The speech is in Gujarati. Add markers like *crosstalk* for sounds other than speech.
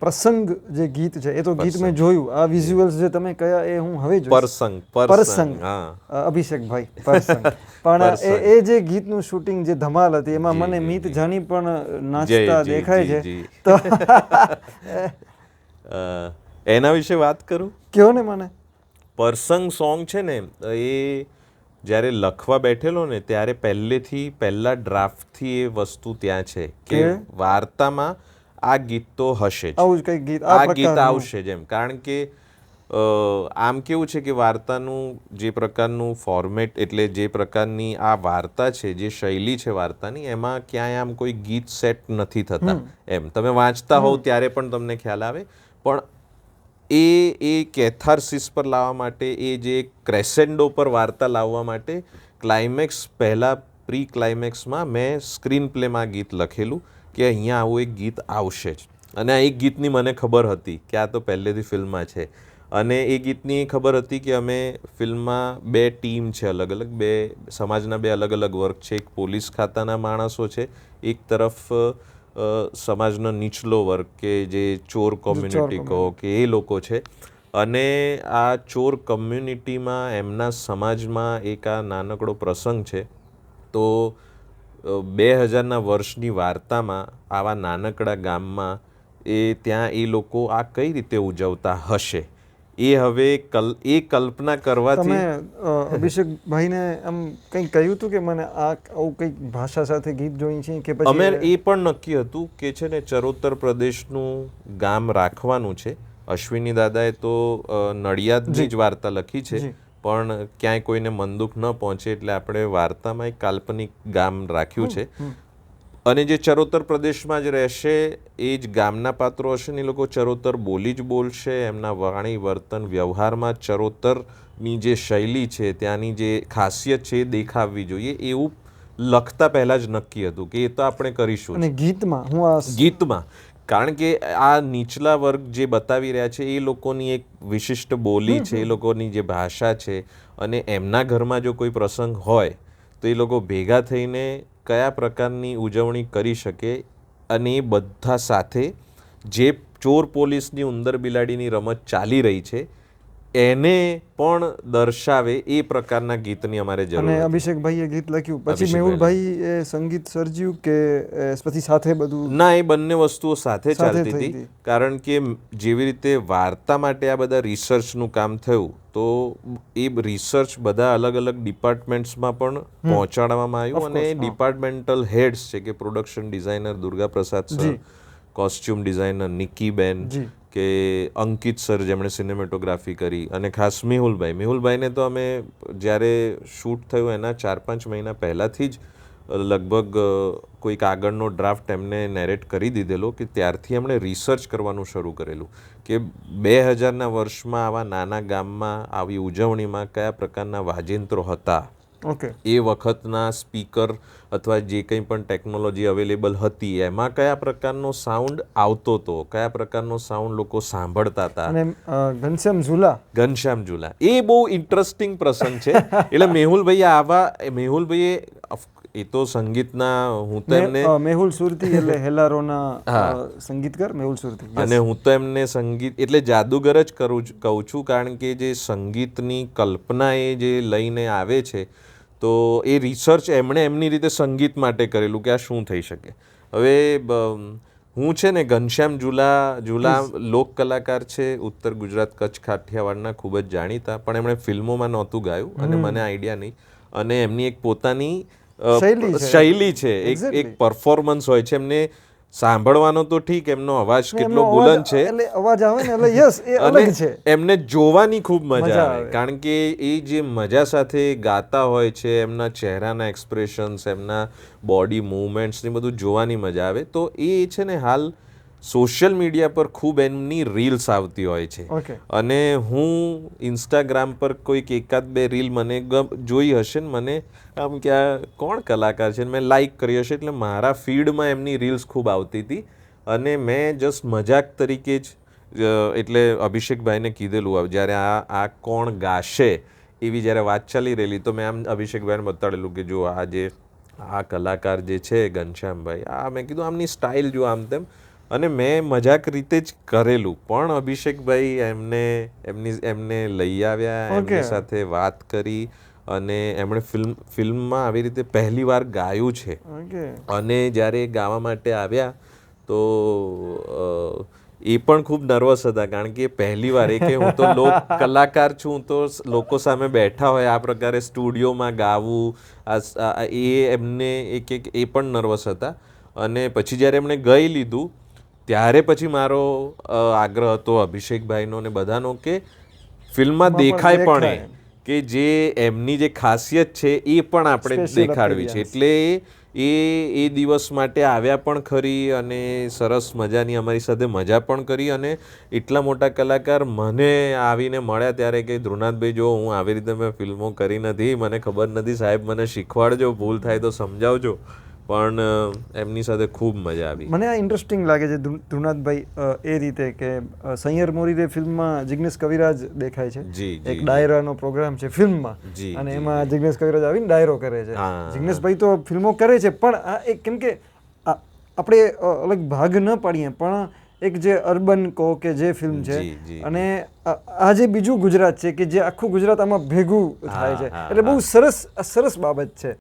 પ્રસંગ જે ગીત છે એ તો ગીત મેં જોયું. આ વિઝ્યુઅલ્સ જે તમે કયા એ હું હવે જોઈશ. પ્રસંગ પરસંગ અભિષેકભાઈ પરસંગ. *laughs* પણ એ જે ગીતનું શૂટિંગ જે ધમાલ હતી એમાં મને મિત જાની પણ નાચતા દેખાય છે. *laughs* તો *laughs* એના વિશે વાત કરું? કયો ને મને? પરસંગ સોંગ છે ને એ જ્યારે લખવા બેઠેલો ને ત્યારે પહેલેથી પહેલા ડ્રાફ્ટથી એ વસ્તુ ત્યાં છે કે? વાર્તામાં આ ગીત તો હશે જ. આવું જ કંઈક ગીત આ આ ગીત આવશે જેમ કારણ કે આમ કેવું છે કે વાર્તાનું જે પ્રકારનું ફોર્મેટ એટલે જે પ્રકારની આ વાર્તા છે જે શૈલી છે વાર્તાની એમાં ક્યાંય આમ કોઈ ગીત સેટ નથી થતા. એમ. તમે વાંચતા હોવ ત્યારે પણ તમને ખ્યાલ આવે. પણ એ એ કેથાર્સિસ પર લાવવા માટે એ જે ક્રેસેન્ડો પર વાર્તા લાવવા માટે ક્લાઇમેક્સ પહેલાં પ્રી ક્લાઇમેક્સમાં મેં સ્ક્રીન પ્લેમાં ગીત લખેલું. કે અહીંયા આવું એક ગીત આવશે જ. અને આ એક ગીતની મને ખબર હતી કે આ તો પહેલેથી ફિલ્મમાં છે. અને એ ગીતની એ ખબર હતી કે અમે ફિલ્મમાં બે ટીમ છે અલગ અલગ. બે સમાજના બે અલગ અલગ વર્ગ છે. એક પોલીસ ખાતાના માણસો છે. એક તરફ સમાજનો નીચલો વર્ગ કે જે ચોર કોમ્યુનિટી કહો કે એ લોકો છે. અને આ ચોર કમ્યુનિટીમાં એમના સમાજમાં એક આ નાનકડો પ્રસંગ છે. તો બે હજારના વર્ષની વાર્તામાં આવા નાનકડા ગામમાં એ ત્યાં એ લોકો આ કઈ રીતે ઉજવતા હશે? એ હવે કલ એ કલ્પના કરવાથી તમે અભિષેકભાઈને આમ કંઈક કહ્યું હતું કે મને આ આવું કંઈક ભાષા સાથે ગીત જોઈ છે કે પછી અમે એ પણ નક્કી હતું કે છે ને ચરોતર પ્રદેશનું ગામ રાખવાનું છે. અશ્વિની દાદાએ તો નડિયાદની જ વાર્તા લખી છે. પણ ક્યાંય કોઈને મનદુખ ન પહોંચે એટલે આપણે વાર્તામાં એક કાલ્પનિક ગામ રાખ્યું છે. અને જે ચરોતર પ્રદેશમાં જ રહેશે એ જ ગામના પાત્રો હશે ને એ લોકો ચરોતર બોલી જ બોલશે. એમના વાણી વર્તન વ્યવહારમાં ચરોતરની જે શૈલી છે ત્યાંની જે ખાસિયત છે એ દેખાવવી જોઈએ. એવું લખતા પહેલા જ નક્કી હતું કે એ તો આપણે કરીશું અને ગીતમાં હું ગીતમાં. કારણ કે આ નીચલા વર્ગ જે બતાવી રહ્યા છે એ લોકોની એક વિશિષ્ટ બોલી છે એ લોકોની જે ભાષા છે અને એમના ઘરમાં જો કોઈ પ્રસંગ હોય તો એ લોકો ભેગા થઈને કયા પ્રકારની ઉજવણી કરી શકે અને એ બધા સાથે જે ચોર પોલીસની ઉંદર બિલાડીની રમત ચાલી રહી છે એને પણ દર્શાવે એ પ્રકારના ગીતની અમારે જરૂર અને. અભિષેકભાઈએ ગીત લખ્યું. પછી મેહુલભાઈ એ સંગીત સર્જ્યું કે પછી સાથે બધું? ના એ બંને વસ્તુઓ સાથે ચાલતી હતી. કારણ કે જેવી રીતે વાર્તા માટે આ બધા રિસર્ચનું કામ થયું તો એ રિસર્ચ બધા અલગ અલગ ડિપાર્ટમેન્ટ્સમાં પણ પહોંચાડવામાં આવ્યું અને ડિપાર્ટમેન્ટલ હેડ્સ છે કે production designer Durga Prasad sir costume designer નિકીબેન ji. કે અંકિત સર જેમણે સિનેમેટોગ્રાફી કરી અને ખાસ મેહુલભાઈ. મેહુલભાઈને તો અમે જ્યારે શૂટ થયું એના ચાર પાંચ મહિના પહેલાંથી જ લગભગ કોઈક આગળનો ડ્રાફ્ટ એમને નેરેટ કરી દીધેલો કે ત્યારથી એમણે રિસર્ચ કરવાનું શરૂ કરેલું કે બે હજારના વર્ષમાં આવા નાના ગામમાં આવી ઉજવણીમાં કયા પ્રકારના વાજિંત્રો હતા. ઓકે એ વખતના સ્પીકર અથવા જે કંઈ પણ ટેકનોલોજી અવેલેબલ હતી એમાં કયા પ્રકારનો સાઉન્ડ આવતો હતો કયા પ્રકારનો સાઉન્ડ લોકો સાંભળતા હતા? અને ઘનશ્યામ ઝુલા. ઘનશ્યામ ઝુલા. એ બહુ ઇન્ટરેસ્ટિંગ પ્રસંગ છે. *laughs* એટલે મેહુલભાઈ આવા મેહુલભાઈએ એ તો સંગીતના હું તો એમને મેહુલ સુરતી *laughs* એટલે હેલારોના સંગીતકાર મેહુલ સુરતી. અને હું તો એમને સંગીત એટલે જાદુગર જ કરું કહું છું કારણ કે જે સંગીતની કલ્પના એ જે લઈને આવે છે તો એ રિસર્ચ એમણે એમની રીતે સંગીત માટે કરેલું કે આ શું થઈ શકે. હવે હું છે ને ઘનશ્યામ ઝુલા ઝુલા લોક કલાકાર છે ઉત્તર ગુજરાત કચ્છ કાઠિયાવાડના ખૂબ જ જાણીતા પણ એમણે ફિલ્મોમાં નહોતું ગાયું અને મને આઈડિયા નહીં. અને એમની એક પોતાની શૈલી છે. એક એક પરફોર્મન્સ હોય છે. એમને સાંભળવાનો તો ઠીક એમનો અવાજ કેટલો બુલંદ છે. એટલે અવાજ આવે ને એટલે યસ એ અલગ છે. એમને જોવાની ખૂબ મજા આવે. કારણ કે એ જે મજા સાથે ગાતા હોય છે એમના ચહેરાના એક્સપ્રેશન્સ એમના બોડી મૂવમેન્ટ્સ ને બધું જોવાની મજા આવે. તો એ છે ને હાલ સોશિયલ મીડિયા પર ખૂબ એમની રીલ્સ આવતી હોય છે. અને હું ઇન્સ્ટાગ્રામ પર કોઈક એકાદ બે રીલ મને જોઈ હશે ને મને આમ કે આ કોણ કલાકાર છે મેં લાઈક કરી હશે એટલે મારા ફીડમાં એમની રીલ્સ ખૂબ આવતી હતી. અને મેં જસ્ટ મજાક તરીકે જ એટલે અભિષેકભાઈને કીધેલું જ્યારે આ આ કોણ ગાશે એવી જ્યારે વાત ચાલી રહેલી તો મેં આમ અભિષેકભાઈને બતાડેલું કે જો આ જે આ કલાકાર જે છે ઘનશ્યામભાઈ આ મેં કીધું આમની સ્ટાઇલ જો આમ તેમ અને મેં મજાક રીતે જ કરેલું. પણ અભિષેકભાઈ એમને એમની એમને લઈ આવ્યા એમની સાથે વાત કરી અને એમણે ફિલ્મ ફિલ્મમાં આવી રીતે પહેલી વાર ગાયું છે. અને જ્યારે ગાવા માટે આવ્યા તો એ પણ ખૂબ નર્વસ હતા કારણ કે પહેલી વાર એ કે હું તો લોક *laughs* કલાકાર છું તો લોકો સામે બેઠા હોય આ પ્રકારે સ્ટુડિયોમાં ગાવું એ એમને એક એક એ પણ નર્વસ હતા. અને પછી જ્યારે એમણે ગઈ લીધું ત્યારે પછી મારો આગ્રહ હતો અભિષેકભાઈનો ને બધાનો કે ફિલ્મમાં દેખાય પણ કે જે એમની જે ખાસિયત છે એ પણ આપણે દેખાડવી છે. એટલે એ એ દિવસ માટે આવ્યા પણ ખરી અને સરસ મજાની અમારી સાથે મજા પણ કરી અને એટલા મોટા કલાકાર મને આવીને મળ્યા ત્યારે કે ધ્રુનાથભાઈ જો હું આવી રીતે મેં ફિલ્મો કરી નથી મને ખબર નથી સાહેબ મને શીખવાડજો ભૂલ થાય તો સમજાવજો. પણ એમની સાથે ખૂબ મજા આવી. મને આ ઇન્ટરેસ્ટિંગ લાગે છે ધ્રુ- ધ્રુનાથભાઈ એ રીતે કે સૈયર મોરી રે ફિલ્મમાં જિગ્નેશ કવિરાજ દેખાય છે. એક ડાયરાનો પ્રોગ્રામ છે ફિલ્મમાં. અને એમાં જિગ્નેશ કવિરાજ આવીને ડાયરો કરે છે. જિગ્નેશભાઈ તો ફિલ્મો કરે છે પણ આ એક કેમ કે આપણે અલગ ભાગ ન પાડીએ પણ એક જે અર્બન કહો કે જે ફિલ્મ છે. અને આ જે બીજું ગુજરાત છે કે જે આખું ગુજરાત આમાં ભેગું થાય છે. એટલે બહુ સરસ સરસ બાબત છે.